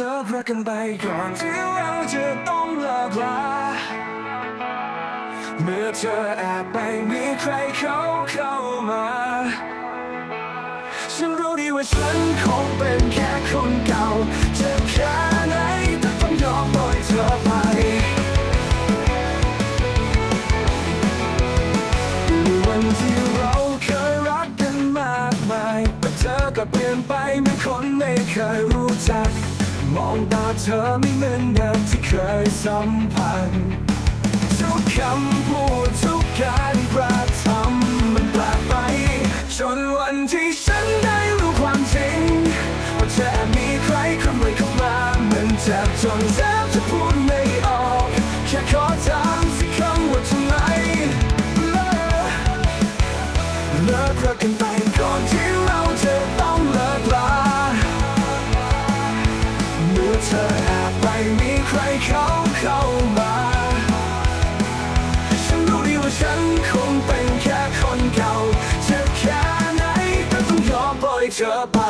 เลิกรักกันไปก่อนที่เราจะต้องเลิกลาเมื่อเธอแอบไปมีใครเขาเข้ามา ฉันรู้ดีว่าฉันคงเป็นแค่คนเก่าจ็บแค่ไหนแต่ต้องยอมปล่อยเธอไปวันที่เราเคยรักกันมากมายแต่เธอก็เปลี่ยนไปเหมือนคนไม่เคยรู้จัก มองตาเธอไม่เหมือนเดิมที่เคยสัมพันธ์ทุกคำพูดทุกการกระทำมันแปลกไป จนวันที่ฉันได้รู้ความจริงว่าเธอมีใครคนใหม่เข้ามามันเจ็บจนแทบจะพูดไม่ออกแค่ขอถามสักคำว่าทำไมเลิกเลิกรักกันไป เธอไป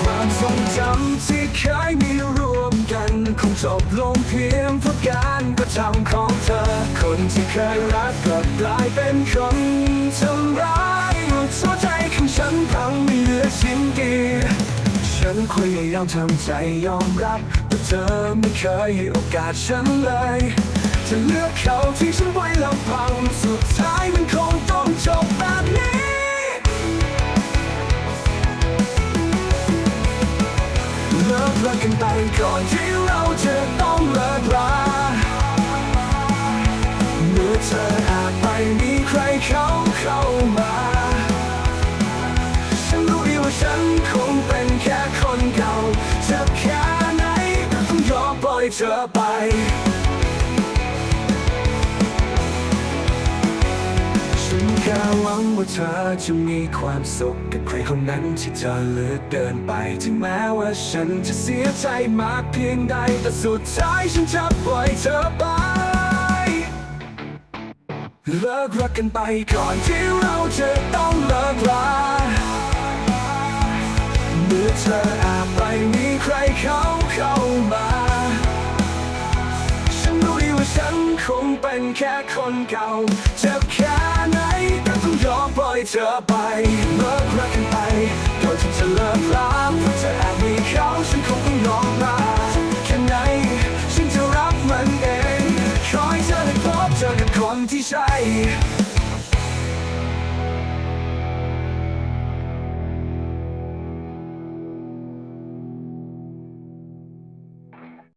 ความทรงจำที่เคยมีรวมกันคงจบลงเพียงเพราะการกระทำของเธอ คนที่เคยรักก็กลายเป็นคนทำร้ายหัวใจของฉันพังไม่เหลือชิ้นดีฉันพยายามทำใจยอมรับแต่เธอไม่เคยให้โอกาสฉันเลยจะเลือกเขาที่ฉันไว้ลำพัง รักกันไปก่อนที่เราจะต้องเลิกลาเมื่อเธออาจไปมีใครเขาเข้ามา ฉันรู้ดีว่าฉันคงเป็นแค่คนเก่าจะแค่ไหนก็ต้องยอมปล่อยเธอไป ค่หวังว่าเธอจะมีความสุขกับใครคนนั้นที่เธอเลือกเดินไป ถึงแม้ว่าฉันจะเสียใจมากเพียงใด แต่สุดท้ายฉันจะปล่อยเธอไป เลิกรักกันไปก่อนที่เราจะต้องเลิกลาเมื่อเธอแอบไปมีใครเขาเข้ามา ฉันคงเป็นแค่คนเก่าเจ็บแค่ไหนก็ต้องยอมปล่อยเธอไปเลิกรักกันไปโดยที่จะเลิกลาเพราะเธอแอบมีเขาฉันคงต้องยอมลาแค่ไหนฉันจะรับมันเอง ขอให้เธอได้พบเจอกับคนที่ใช่